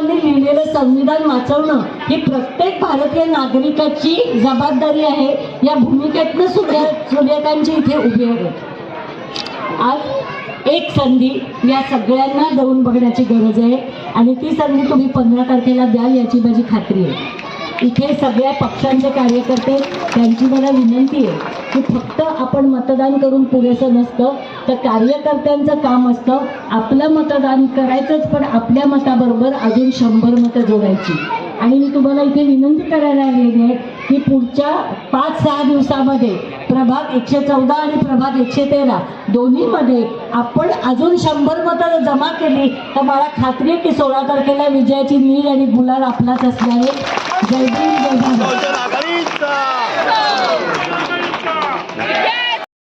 लिहिलेलं संविधान वाचवणं ही प्रत्येक भारतीय नागरिकाची जबाबदारी आहे. या भूमिकेतनं सूर्य सूर्यकांची इथे उभे आहेत आज एक संधी या सगळ्यांना देऊन बघण्याची गरज आहे. आणि ती संधी तुम्ही पंधरा तारखेला द्याल याची माझी खात्री आहे. इथे सगळ्या पक्षांचे कार्यकर्ते त्यांची मला विनंती आहे की फक्त आपण मतदान करून पुरेसं नसतं तर कार्यकर्त्यांचं काम असतं आपलं मतदान करायचंच पण आपल्या मताबरोबर अजून शंभर मतं जोडायची. आणि मी तुम्हाला इथे विनंती करायला आलेली आहे की पुढच्या पाच सहा दिवसामध्ये प्रभाग एकशे चौदा आणि प्रभाग एकशे तेरा दोन्हीमध्ये आपण अजून शंभर मतं जमा केली तर मला खात्री आहे की सोळा तारखेला विजयाची नील आणि गुलाल आपलाच असणार आहे. 老公你在干什